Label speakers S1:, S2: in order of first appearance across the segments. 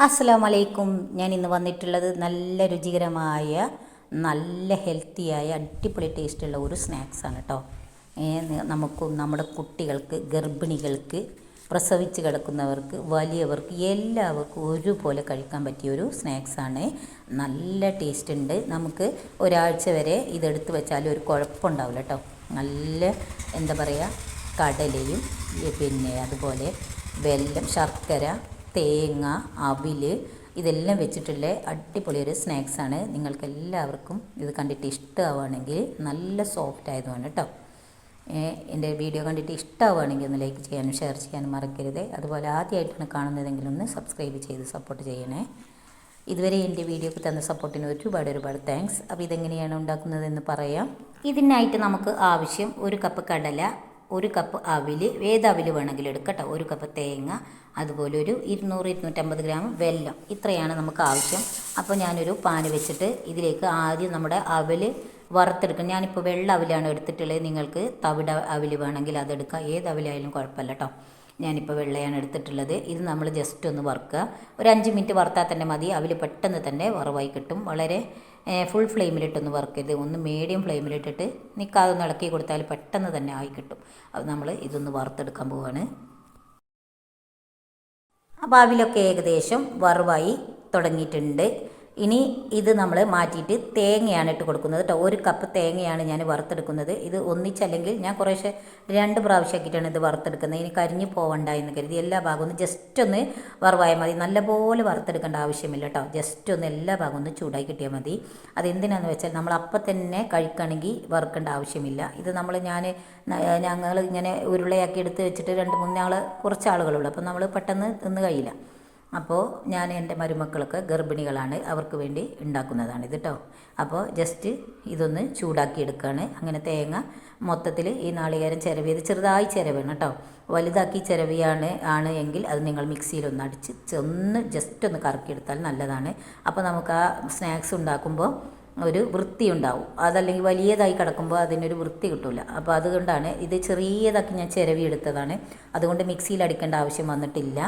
S1: അസ്സലാമു അലൈക്കും ഞാൻ ഇന്ന് വന്നിട്ടുള്ളത് നല്ല രുചികരമായ നല്ല ഹെൽത്തിയായ അടിപൊളി ടേസ്റ്റുള്ള ഒരു സ്നാക്സാണ് കേട്ടോ നമുക്കും നമ്മുടെ കുട്ടികൾക്ക് ഗർഭിണികൾക്ക് പ്രസവിച്ച് കിടക്കുന്നവർക്ക് വലിയവർക്ക് എല്ലാവർക്കും ഒരുപോലെ കഴിക്കാൻ പറ്റിയ ഒരു സ്നാക്സാണ് നല്ല ടേസ്റ്റ് ഉണ്ട്. നമുക്ക് ഒരാഴ്ച വരെ ഇതെടുത്ത് വെച്ചാൽ ഒരു കുഴപ്പമുണ്ടാവില്ല കേട്ടോ നല്ല എന്താ പറയുക കടലയും പിന്നെ അതുപോലെ വെല്ലം ശർക്കര തേങ്ങ അവിൽ ഇതെല്ലാം വെച്ചിട്ടുള്ള അടിപൊളി ഒരു സ്നാക്സാണ് നിങ്ങൾക്ക് എല്ലാവർക്കും ഇത് കണ്ടിട്ട് ഇഷ്ടമാവുകയാണെങ്കിൽ നല്ല സോഫ്റ്റ് ആയതുമാണ് കേട്ടോ. എന്റെ വീഡിയോ കണ്ടിട്ട് ഇഷ്ടമാവുകയാണെങ്കിൽ ഒന്ന് ലൈക്ക് ചെയ്യാനും ഷെയർ ചെയ്യാനും മറക്കരുത്. അതുപോലെ ആദ്യമായിട്ടാണ് കാണുന്നതെങ്കിൽ ഒന്ന് സബ്സ്ക്രൈബ് ചെയ്ത് സപ്പോർട്ട് ചെയ്യണേ. ഇതുവരെ എന്റെ വീഡിയോക്ക് തന്ന സപ്പോർട്ടിന് ഒരുപാട് ഒരുപാട് താങ്ക്സ് അപ്പോൾ ഇതെങ്ങനെയാണ് ഉണ്ടാക്കുന്നതെന്ന് പറയാം. ഇതിനായിട്ട് നമുക്ക് ആവശ്യം ഒരു കപ്പ് കടല ഒരു കപ്പ് അവിൽ ഏത് അവിൽ വേണമെങ്കിലും എടുക്കട്ടോ. ഒരു കപ്പ് തേങ്ങ അതുപോലെ ഒരു ഇരുന്നൂറ് ഇരുന്നൂറ്റമ്പത് ഗ്രാം വെല്ലം. ഇത്രയാണ് നമുക്ക് ആവശ്യം. അപ്പോൾ ഞാനൊരു പാന് വെച്ചിട്ട് ഇതിലേക്ക് ആദ്യം നമ്മുടെ അവൽ വറുത്തെടുക്കും ഞാനിപ്പോൾ വെള്ള അവിലാണ് എടുത്തിട്ടുള്ളത്. നിങ്ങൾക്ക് തവിട അവിൽ വേണമെങ്കിൽ അതെടുക്കാം. ഏത് അവിലായാലും കുഴപ്പമില്ല കേട്ടോ ഞാനിപ്പോൾ വെള്ളയാണ് എടുത്തിട്ടുള്ളത്. ഇത് നമ്മൾ ജസ്റ്റ് ഒന്ന് വറുക്കുക. ഒരു അഞ്ച് മിനിറ്റ് വറുത്താൽ തന്നെ മതി. അവിൽ പെട്ടെന്ന് തന്നെ വറവായി കിട്ടും. വളരെ ഫുൾ ഫ്ലെയിമിലിട്ടൊന്ന് വറുക്കരുത് ഒന്ന് മീഡിയം ഫ്ലെയിമിലിട്ടിട്ട് നിൽക്കാതെ ഒന്ന് ഇളക്കി കൊടുത്താൽ പെട്ടെന്ന് തന്നെ ആയി കിട്ടും. അത് നമ്മൾ ഇതൊന്ന് വറുത്തെടുക്കാൻ പോവാണ്. അപ്പോൾ അവിലൊക്കെ ഏകദേശം വറവായി തുടങ്ങിയിട്ടുണ്ട്. ഇനി ഇത് നമ്മൾ മാറ്റിയിട്ട് തേങ്ങയാണ് ഇട്ട് കൊടുക്കുന്നത് കേട്ടോ. ഒരു കപ്പ് തേങ്ങയാണ് ഞാൻ വറുത്തെടുക്കുന്നത്. ഇത് ഒന്നിച്ചല്ലെങ്കിൽ ഞാൻ കുറേശ്ശെ രണ്ട് പ്രാവശ്യമാക്കിയിട്ടാണ് ഇത് വറുത്തെടുക്കുന്നത്. ഇനി കരിഞ്ഞു പോവണ്ട എന്ന് കരുതി എല്ലാ ഭാഗവും ഒന്ന് ജസ്റ്റ് ഒന്ന് വറവായാൽ മതി. നല്ലപോലെ വറുത്തെടുക്കേണ്ട ആവശ്യമില്ല കേട്ടോ. ജസ്റ്റ് ഒന്ന് എല്ലാ ഭാഗവും ഒന്ന് ചൂടായി കിട്ടിയാൽ മതി. അതെന്തിനാന്ന് വെച്ചാൽ നമ്മൾ അപ്പം തന്നെ കഴിക്കണമെങ്കിൽ വറുക്കേണ്ട ആവശ്യമില്ല. ഇത് നമ്മൾ ഞാൻ ഞങ്ങൾ ഇങ്ങനെ ഉരുളയാക്കി എടുത്ത് വെച്ചിട്ട് രണ്ട് മൂന്നാൾ കുറച്ച് ആളുകളുള്ളൂ. അപ്പം നമ്മൾ പെട്ടെന്ന് തിന്ന് കഴിയില്ല. അപ്പോൾ ഞാൻ എന്റെ മരുമക്കളൊക്കെ ഗർഭിണികളാണ് അവർക്ക് വേണ്ടി ഉണ്ടാക്കുന്നതാണ് ഇത് കേട്ടോ അപ്പോൾ ജസ്റ്റ് ഇതൊന്ന് ചൂടാക്കി എടുക്കുകയാണ് അങ്ങനെ തേങ്ങ മൊത്തത്തിൽ ഈ നാളികേരം ചിരവിയത് ചെറുതായി ചിരവേണം കേട്ടോ. വലുതാക്കി ചിരവിയാണ് ആണ് എങ്കിൽ അത് നിങ്ങൾ മിക്സിയിലൊന്ന് അടിച്ച് ഒന്ന് ജസ്റ്റ് ഒന്ന് കറക്കിയെടുത്താൽ നല്ലതാണ്. അപ്പോൾ നമുക്ക് ആ സ്നാക്സ് ഉണ്ടാക്കുമ്പോൾ ഒരു വൃത്തി ഉണ്ടാവും. അതല്ലെങ്കിൽ വലിയതായി കിടക്കുമ്പോൾ അതിനൊരു വൃത്തി കിട്ടില്ല അപ്പോൾ അതുകൊണ്ടാണ് ഇത് ചെറിയതാക്കി ഞാൻ ചിരവി എടുത്തതാണ് അതുകൊണ്ട് മിക്സിയിൽ അടിക്കേണ്ട ആവശ്യം വന്നിട്ടില്ല.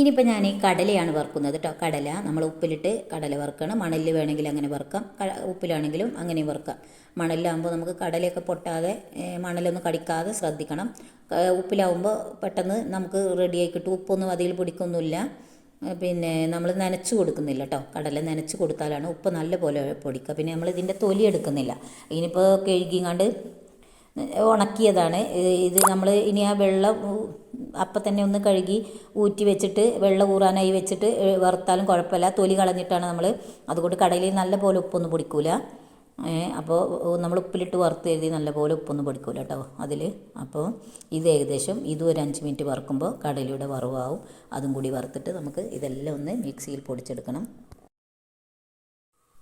S1: ഇനിയിപ്പോൾ ഞാൻ കടലയാണ് വറുക്കുന്നത് കേട്ടോ കടല നമ്മൾ ഉപ്പിലിട്ട് കടല വറുക്കണം. മണലിൽ വേണമെങ്കിൽ അങ്ങനെ വറുക്കാം. ഉപ്പിലാണെങ്കിലും അങ്ങനെ വറുക്കാം. മണലിലാകുമ്പോൾ നമുക്ക് കടലയൊക്കെ പൊട്ടാതെ മണലൊന്നും കടിക്കാതെ ശ്രദ്ധിക്കണം. ഉപ്പിലാവുമ്പോൾ പെട്ടെന്ന് നമുക്ക് റെഡിയായി കിട്ടും. ഉപ്പൊന്നും അതിൽ പിടിക്കൊന്നുമില്ല. പിന്നെ നമ്മൾ നനച്ച് കൊടുക്കുന്നില്ല കേട്ടോ കടല നനച്ച് കൊടുത്താലാണ് ഉപ്പ് നല്ല പോലെ പൊടിക്കുക. പിന്നെ നമ്മൾ ഇതിന്റെ തൊലി എടുക്കുന്നില്ല. ഇനിയിപ്പോൾ കഴുകിങ്ങാണ്ട് ഉണക്കിയതാണ്. ഇത് നമ്മൾ ഇനി ആ വെള്ളം അപ്പം തന്നെ ഒന്ന് കഴുകി ഊറ്റി വെച്ചിട്ട് വെള്ളം ഊറാനായി വെച്ചിട്ട് വറുത്താലും കുഴപ്പമില്ല. തൊലി കളഞ്ഞിട്ടാണ് നമ്മൾ അതുകൊണ്ട് കടയിൽ നല്ല പോലെ ഉപ്പൊന്നും പൊടിക്കൂല. അപ്പോൾ നമ്മൾ ഉപ്പിലിട്ട് വറുത്ത് എഴുതി നല്ലപോലെ ഉപ്പൊന്നും പൊടിക്കൂല കേട്ടോ അതിൽ അപ്പോൾ ഇത് ഏകദേശം ഇതും ഒരു അഞ്ച് മിനിറ്റ് വറുക്കുമ്പോൾ കടലയുടെ വറവാവും. അതും കൂടി വറുത്തിട്ട് നമുക്ക് ഇതെല്ലാം ഒന്ന് മിക്സിയിൽ പൊടിച്ചെടുക്കണം.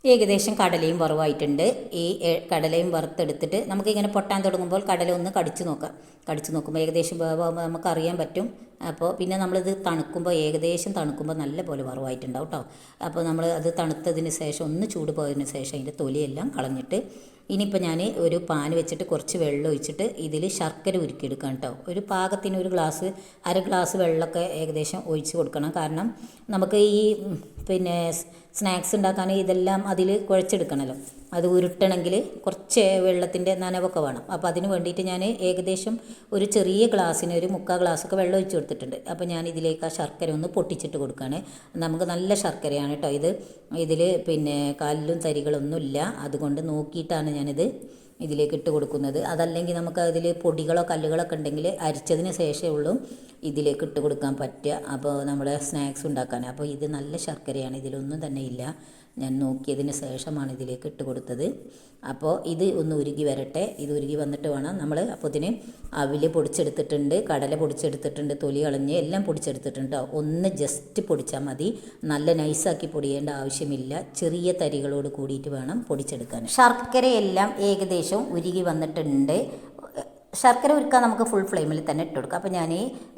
S1: ഏകദേശം കടലയും വറവായിട്ടുണ്ട്. ഈ കടലയും വറുത്തെടുത്തിട്ട് നമുക്കിങ്ങനെ പൊട്ടാൻ തുടങ്ങുമ്പോൾ കടല ഒന്ന് കടിച്ചു നോക്കാം. കടിച്ചു നോക്കുമ്പോൾ ഏകദേശം വേവാകുമ്പോൾ നമുക്കറിയാൻ പറ്റും അപ്പോൾ പിന്നെ നമ്മളിത് തണുക്കുമ്പോൾ ഏകദേശം തണുക്കുമ്പോൾ നല്ല പോലെ വറവായിട്ടുണ്ടാവും കേട്ടോ അപ്പോൾ നമ്മൾ അത് തണുത്തതിന് ശേഷം ഒന്ന് ചൂട് പോയതിന് ശേഷം അതിന്റെ തൊലിയെല്ലാം കളഞ്ഞിട്ട് ഇനിയിപ്പോൾ ഞാൻ ഒരു പാൻ വെച്ചിട്ട് കുറച്ച് വെള്ളം ഒഴിച്ചിട്ട് ഇതിൽ ശർക്കര ഉരുക്കിയെടുക്കാം കേട്ടോ ഒരു പാകത്തിന് ഒരു ഗ്ലാസ് അര ഗ്ലാസ് വെള്ളമൊക്കെ ഏകദേശം ഒഴിച്ച് കൊടുക്കണം. കാരണം നമുക്ക് ഈ പിന്നെ സ്നാക്സ് ഉണ്ടാക്കാൻ ഇതെല്ലാം അതിൽ കുഴച്ചെടുക്കണമല്ലോ അത് ഉരുട്ടണമെങ്കിൽ കുറച്ച് വെള്ളത്തിന്റെ നനവൊക്കെ വേണം. അപ്പോൾ അതിന് വേണ്ടിയിട്ട് ഞാൻ ഏകദേശം ഒരു ചെറിയ ഗ്ലാസ്സിന് ഒരു മുക്കാൽ ഗ്ലാസ്സൊക്കെ വെള്ളം ഒഴിച്ച് കൊടുത്തിട്ടുണ്ട്. അപ്പോൾ ഞാൻ ഇതിലേക്ക് ആ ശർക്കര ഒന്ന് പൊട്ടിച്ചിട്ട് കൊടുക്കുകയാണ്. നമുക്ക് നല്ല ശർക്കരയാണ് കേട്ടോ ഇത്. ഇതിൽ പിന്നെ കല്ലും തരികളൊന്നുമില്ല. അതുകൊണ്ട് നോക്കിയിട്ടാണ് ഞാനിത് ഇതിലേക്ക് ഇട്ട് കൊടുക്കുന്നത്. അതല്ലെങ്കിൽ നമുക്ക് അതിൽ പൊടികളോ കല്ലുകളൊക്കെ ഉണ്ടെങ്കിൽ അരിച്ചതിന് ശേഷമേ ഉള്ളൂ ഇതിലേക്ക് ഇട്ട് കൊടുക്കാൻ പറ്റുക. അപ്പോൾ നമ്മുടെ സ്നാക്സ് ഉണ്ടാക്കാൻ. അപ്പോൾ ഇത് നല്ല ശർക്കരയാണ്. ഇതിലൊന്നും തന്നെ ഇല്ല. ഞാൻ നോക്കിയതിന് ശേഷമാണ് ഇതിലേക്ക് ഇട്ട് കൊടുത്തത്. അപ്പോൾ ഇത് ഒന്ന് ഉരുകി വരട്ടെ. ഇത് ഉരുകി വന്നിട്ട് വേണം നമ്മൾ അപ്പോൾ ഇതിന് അവിൽ പൊടിച്ചെടുത്തിട്ടുണ്ട് കടല പൊടിച്ചെടുത്തിട്ടുണ്ട് തൊലി കളഞ്ഞ് എല്ലാം പൊടിച്ചെടുത്തിട്ടുണ്ട്. ഒന്ന് ജസ്റ്റ് പൊടിച്ചാൽ മതി. നല്ല നൈസാക്കി പൊടിയേണ്ട ആവശ്യമില്ല. ചെറിയ തരികളോട് കൂടിയിട്ട് വേണം പൊടിച്ചെടുക്കാൻ. ശർക്കരയെല്ലാം ഏകദേശം ഉരുകി വന്നിട്ടുണ്ട്. ശർക്കര ഉരുക്കാൻ നമുക്ക് ഫുൾ ഫ്ലെയിമിൽ തന്നെ ഇട്ട് കൊടുക്കാം അപ്പോൾ ഞാൻ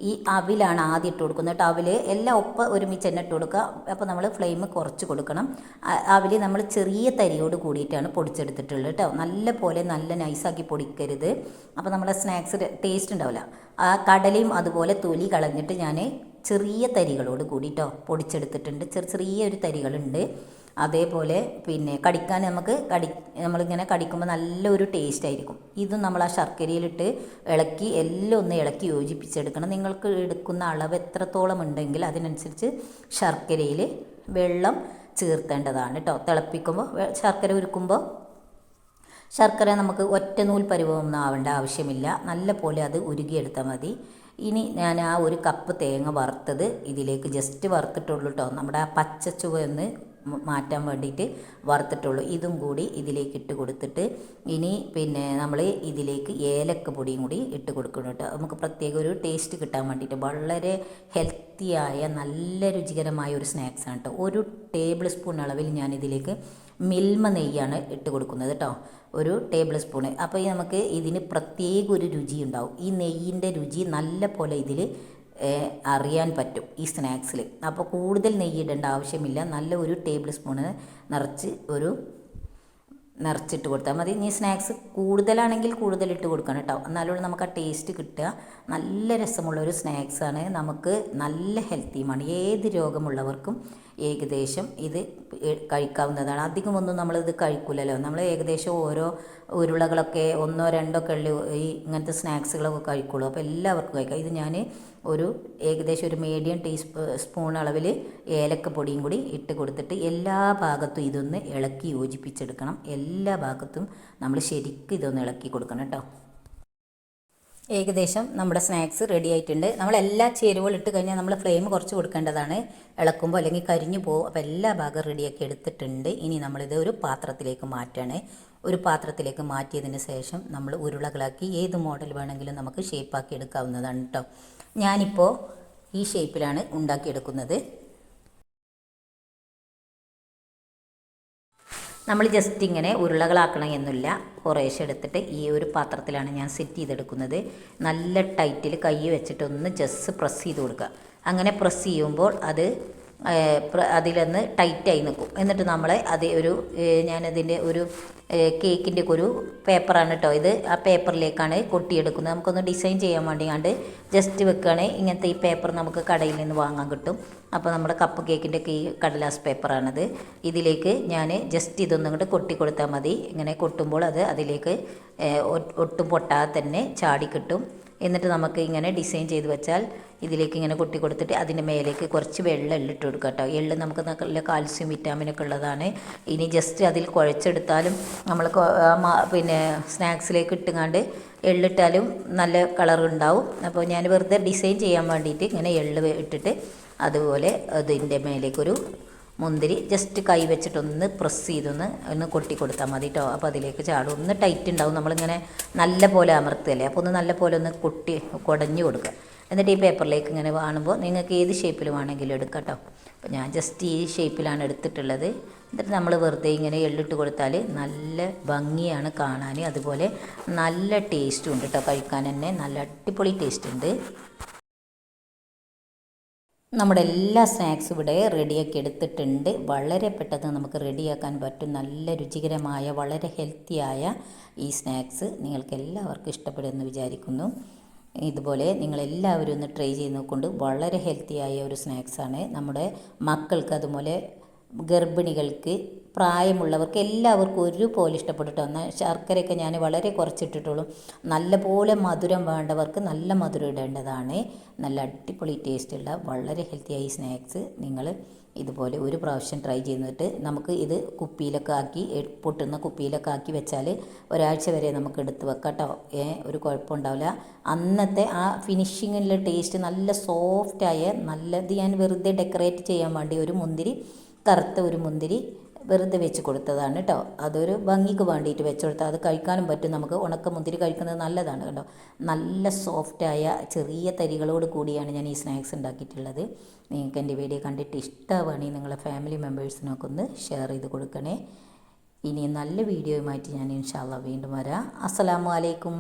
S1: ഈ അവിലാണ് ആദ്യം ഇട്ട് കൊടുക്കുന്നത് കേട്ടോ അവിൽ എല്ലാം ഒപ്പം ഒരുമിച്ച് തന്നെ ഇട്ട് കൊടുക്കുക. അപ്പോൾ നമ്മൾ ഫ്ലെയിം കുറച്ച് കൊടുക്കണം. അവിൽ നമ്മൾ ചെറിയ തരിയോട് കൂടിയിട്ടാണ് പൊടിച്ചെടുത്തിട്ടുള്ളത് കേട്ടോ നല്ല പോലെ നല്ല നൈസാക്കി പൊടിക്കരുത്. അപ്പോൾ നമ്മളെ സ്നാക്സ് ടേസ്റ്റ് ഉണ്ടാവില്ല. ആ കടലയും അതുപോലെ തൊലി കളഞ്ഞിട്ട് ഞാൻ ചെറിയ തരികളോട് കൂടിയിട്ടോ പൊടിച്ചെടുത്തിട്ടുണ്ട്. ചെറിയ ചെറിയ ഒരു തരികളുണ്ട്. അതേപോലെ പിന്നെ കടിക്കാൻ നമുക്ക് കടി നമ്മളിങ്ങനെ കടിക്കുമ്പോൾ നല്ലൊരു ടേസ്റ്റ് ആയിരിക്കും. ഇതും നമ്മൾ ആ ശർക്കരയിലിട്ട് ഇളക്കി എല്ലാം ഒന്ന് ഇളക്കി യോജിപ്പിച്ചെടുക്കണം. നിങ്ങൾക്ക് എടുക്കുന്ന അളവ് എത്രത്തോളം ഉണ്ടെങ്കിൽ അതിനനുസരിച്ച് ശർക്കരയിൽ വെള്ളം ചേർത്തേണ്ടതാണ് കേട്ടോ തിളപ്പിക്കുമ്പോൾ ശർക്കര ഉരുക്കുമ്പോൾ ശർക്കര നമുക്ക് ഒറ്റ നൂൽ പരുവമൊന്നും ആവേണ്ട ആവശ്യമില്ല. നല്ല പോലെ അത് ഉരുകിയെടുത്താൽ മതി. ഇനി ഞാൻ ആ ഒരു കപ്പ് തേങ്ങ വറുത്തത് ഇതിലേക്ക് ജസ്റ്റ് വറുത്തിട്ടുള്ളൂ കേട്ടോ നമ്മുടെ ആ പച്ച ചുവന്ന് മാറ്റാൻ വേണ്ടിയിട്ട് വറുത്തിട്ടുള്ളൂ. ഇതും കൂടി ഇതിലേക്ക് ഇട്ട് കൊടുത്തിട്ട് ഇനി പിന്നെ നമ്മൾ ഇതിലേക്ക് ഏലക്ക പൊടിയും കൂടി ഇട്ട് കൊടുക്കണം കേട്ടോ. നമുക്ക് പ്രത്യേക ഒരു ടേസ്റ്റ് കിട്ടാൻ വേണ്ടിയിട്ട് വളരെ ഹെൽത്തിയായ നല്ല രുചികരമായ ഒരു സ്നാക്സാണ് കേട്ടോ. ഒരു ടേബിൾ സ്പൂൺ അളവിൽ ഞാൻ ഇതിലേക്ക് മിൽമ നെയ്യാണ് ഇട്ട് കൊടുക്കുന്നത് കേട്ടോ. ഒരു ടേബിൾ സ്പൂൺ അപ്പോൾ നമുക്ക് ഇതിന് പ്രത്യേക ഒരു രുചി ഉണ്ടാവും. ഈ നെയ്യിന്റെ രുചി നല്ല പോലെ ഇതിൽ അറിയാൻ പറ്റും ഈ സ്നാക്സിൽ. അപ്പോൾ കൂടുതൽ നെയ്യ് ഇടേണ്ട ആവശ്യമില്ല. നല്ല ഒരു ടേബിൾ സ്പൂണ് നിറച്ച് ഒരു നിറച്ചിട്ട് കൊടുത്താൽ മതി. ഇനി സ്നാക്സ് കൂടുതലാണെങ്കിൽ കൂടുതൽ ഇട്ട് കൊടുക്കണം കേട്ടോ. എന്നാലും നമുക്ക് ആ ടേസ്റ്റ് കിട്ടുക. നല്ല രസമുള്ള ഒരു സ്നാക്സാണ്. നമുക്ക് നല്ല ഹെൽത്തിയുമാണ് ഏത് രോഗമുള്ളവർക്കും ഏകദേശം ഇത് കഴിക്കാവുന്നതാണ്. അധികമൊന്നും ഇത് കഴിക്കില്ലല്ലോ നമ്മൾ ഏകദേശം ഓരോ ഉരുളകളൊക്കെ ഒന്നോ രണ്ടോ കള്ളി ഈ ഇങ്ങനത്തെ സ്നാക്സുകളൊക്കെ കഴിക്കുള്ളൂ. അപ്പോൾ എല്ലാവർക്കും കഴിക്കാം. ഇത് ഞാൻ ഒരു ഏകദേശം ഒരു മീഡിയം ടീ സ്പൂൺ അളവിൽ ഏലക്കപ്പൊടിയും കൂടി ഇട്ട് കൊടുത്തിട്ട് എല്ലാ ഭാഗത്തും ഇതൊന്ന് ഇളക്കി യോജിപ്പിച്ചെടുക്കണം. എല്ലാ ഭാഗത്തും നമ്മൾ ശരിക്കും ഇതൊന്ന് ഇളക്കി കൊടുക്കണം കേട്ടോ. ഏകദേശം നമ്മുടെ സ്നാക്സ് റെഡി ആയിട്ടുണ്ട്. നമ്മൾ എല്ലാ ചേരുവകളും ഇട്ട് കഴിഞ്ഞാൽ നമ്മൾ ഫ്ലെയിം കുറച്ച് കൊടുക്കേണ്ടതാണ്. ഇളക്കുമ്പോൾ അല്ലെങ്കിൽ കരിഞ്ഞു പോകും. അപ്പോൾ എല്ലാ ഭാഗം റെഡിയാക്കി എടുത്തിട്ടുണ്ട്. ഇനി നമ്മളിത് ഒരു പാത്രത്തിലേക്ക് മാറ്റണേ. ഒരു പാത്രത്തിലേക്ക് മാറ്റിയതിന് ശേഷം നമ്മൾ ഉരുളകളാക്കി ഏത് മോഡൽ വേണമെങ്കിലും നമുക്ക് ഷേപ്പാക്കി എടുക്കാവുന്നതാണ് കേട്ടോ ഞാനിപ്പോൾ ഈ ഷേപ്പിലാണ് ഉണ്ടാക്കിയെടുക്കുന്നത് നമ്മൾ ജസ്റ്റ് ഇങ്ങനെ ഉരുളകളാക്കണം എന്നില്ല. കുറേശ്ശെ എടുത്തിട്ട് ഈ ഒരു പാത്രത്തിലാണ് ഞാൻ സെറ്റ് ചെയ്തെടുക്കുന്നത്. നല്ല ടൈറ്റിൽ കൈ വെച്ചിട്ടൊന്ന് ജസ്റ്റ് പ്രസ് ചെയ്ത് കൊടുക്കുക. അങ്ങനെ പ്രസ് ചെയ്യുമ്പോൾ അത് അതിലൊന്ന് ടൈറ്റായി നിൽക്കും. എന്നിട്ട് നമ്മൾ അത് ഒരു ഞാനതിന്റെ ഒരു കേക്കിന്റെ ഒരു പേപ്പറാണ് കേട്ടോ ഇത് ആ പേപ്പറിലേക്കാണ് കൊട്ടിയെടുക്കുന്നത്. നമുക്കൊന്ന് ഡിസൈൻ ചെയ്യാൻ വേണ്ടിയാണ്ട് ജസ്റ്റ് വെക്കുകയാണെങ്കിൽ ഇങ്ങനത്തെ ഈ പേപ്പർ നമുക്ക് കടയിൽ നിന്ന് വാങ്ങാൻ കിട്ടും. അപ്പോൾ നമ്മുടെ കപ്പ് കേക്കിന്റെ ഈ കടലാസ് പേപ്പറാണത്. ഇതിലേക്ക് ഞാൻ ജസ്റ്റ് ഇതൊന്നും കൂടെ കൊട്ടി കൊടുത്താൽ മതി. ഇങ്ങനെ കൊട്ടുമ്പോൾ അത് അതിലേക്ക് ഒട്ടും പൊട്ടാതെ തന്നെ ചാടി കിട്ടും. എന്നിട്ട് നമുക്ക് ഇങ്ങനെ ഡിസൈൻ ചെയ്ത് വെച്ചാൽ ഇതിലേക്ക് ഇങ്ങനെ കൊട്ടി കൊടുത്തിട്ട് അതിന്റെ മേലേക്ക് കുറച്ച് വെള്ളം എള്ളിട്ട് കൊടുക്കുക കേട്ടോ. എള്ള് നമുക്ക് നല്ല കാൽസ്യം വിറ്റാമിനൊക്കെ ഉള്ളതാണ്. ഇനി ജസ്റ്റ് അതിൽ കുഴച്ചെടുത്താലും നമ്മൾ പിന്നെ സ്നാക്സിലേക്ക് ഇട്ടുങ്ങാണ്ട് എള്ളിട്ടാലും നല്ല കളർ ഉണ്ടാവും. അപ്പോൾ ഞാൻ വെറുതെ ഡിസൈൻ ചെയ്യാൻ വേണ്ടിയിട്ട് ഇങ്ങനെ എള്ള് ഇട്ടിട്ട് അതുപോലെ അതിന്റെ മേലേക്കൊരു മുന്തിരി ജസ്റ്റ് കൈ വെച്ചിട്ടൊന്ന് പ്രസ് ചെയ്തൊന്ന് ഒന്ന് കൊട്ടി കൊടുത്താൽ മതി കേട്ടോ അപ്പോൾ അതിലേക്ക് ചാടും. ഒന്ന് ടൈറ്റ് ഉണ്ടാവും നമ്മളിങ്ങനെ നല്ല പോലെ അമർത്തുകയല്ലേ? അപ്പോൾ ഒന്ന് നല്ല പോലെ ഒന്ന് കൊട്ടി കുടഞ്ഞു കൊടുക്കുക എന്നിട്ട് ഈ പേപ്പറിലേക്ക് ഇങ്ങനെ കാണുമ്പോൾ നിങ്ങൾക്ക് ഏത് ഷേപ്പിൽ വേണമെങ്കിലും എടുക്കാം കേട്ടോ അപ്പോൾ ഞാൻ ജസ്റ്റ് ഈ ഷേപ്പിലാണ് എടുത്തിട്ടുള്ളത്. എന്നിട്ട് നമ്മൾ വെറുതെ ഇങ്ങനെ എള്ളിട്ട് കൊടുത്താൽ നല്ല ഭംഗിയാണ് കാണാൻ അതുപോലെ നല്ല ടേസ്റ്റും ഉണ്ട് കേട്ടോ കഴിക്കാൻ തന്നെ നല്ല അടിപൊളി ടേസ്റ്റ് ഉണ്ട്. നമ്മുടെ എല്ലാ സ്നാക്സും ഇവിടെ റെഡിയാക്കി എടുത്തിട്ടുണ്ട്. വളരെ പെട്ടെന്ന് നമുക്ക് റെഡിയാക്കാൻ പറ്റും. നല്ല രുചികരമായ വളരെ ഹെൽത്തിയായ ഈ സ്നാക്സ് നിങ്ങൾക്ക് എല്ലാവർക്കും ഇഷ്ടപ്പെടുമെന്ന് വിചാരിക്കുന്നു. ഇതുപോലെ നിങ്ങളെല്ലാവരും ഒന്ന് ട്രൈ ചെയ്ത് നോക്കൊണ്ട് വളരെ ഹെൽത്തിയായ ഒരു സ്നാക്സാണ്. നമ്മുടെ മക്കൾക്ക് അതുപോലെ ഗർഭിണികൾക്ക് പ്രായമുള്ളവർക്ക് എല്ലാവർക്കും ഒരുപോലെ ഇഷ്ടപ്പെട്ടിട്ട് എന്നാൽ ശർക്കരയൊക്കെ ഞാൻ വളരെ കുറച്ചിട്ടിട്ടുള്ളൂ. നല്ലപോലെ മധുരം വേണ്ടവർക്ക് നല്ല മധുരം ഇടേണ്ടതാണ്. നല്ല അടിപൊളി ടേസ്റ്റുള്ള വളരെ ഹെൽത്തിയായി സ്നാക്സ് നിങ്ങൾ ഇതുപോലെ ഒരു പ്രാവശ്യം ട്രൈ ചെയ്തിട്ട് നമുക്ക് ഇത് കുപ്പിയിലൊക്കെ ആക്കി പൊട്ടുന്ന കുപ്പിയിലൊക്കെ ആക്കി വെച്ചാൽ ഒരാഴ്ച വരെ നമുക്ക് എടുത്ത് വെക്കാം കേട്ടോ ഏ ഒരു കുഴപ്പമുണ്ടാവില്ല. അന്നത്തെ ആ ഫിനിഷിങ്ങിലെ ടേസ്റ്റ് നല്ല സോഫ്റ്റായ നല്ലത് ഞാൻ വെറുതെ ഡെക്കറേറ്റ് ചെയ്യാൻ വേണ്ടി ഒരു മുന്തിരി കറുത്ത ഒരു മുന്തിരി വെറുതെ വെച്ച് കൊടുത്തതാണ് കേട്ടോ. അതൊരു ഭംഗിക്ക് വേണ്ടിയിട്ട് വെച്ച് കൊടുത്താൽ അത് കഴിക്കാനും പറ്റും. നമുക്ക് ഉണക്ക മുന്തിരി കഴിക്കുന്നത് നല്ലതാണ് കേട്ടോ. നല്ല സോഫ്റ്റായ ചെറിയ തരികളോട് കൂടിയാണ് ഞാൻ ഈ സ്നാക്സ് ഉണ്ടാക്കിയിട്ടുള്ളത്. നിങ്ങൾക്ക് എന്റെ വീഡിയോ കണ്ടിട്ട് ഇഷ്ടമാണ് നിങ്ങളെ ഫാമിലി മെമ്പേഴ്സിനൊക്കെ ഒന്ന് ഷെയർ ചെയ്ത് കൊടുക്കണേ. ഇനി നല്ല വീഡിയോയുമായിട്ട് ഞാൻ ഇൻഷാല്ല വീണ്ടും വരാം. അസ്സലാമു അലൈക്കും.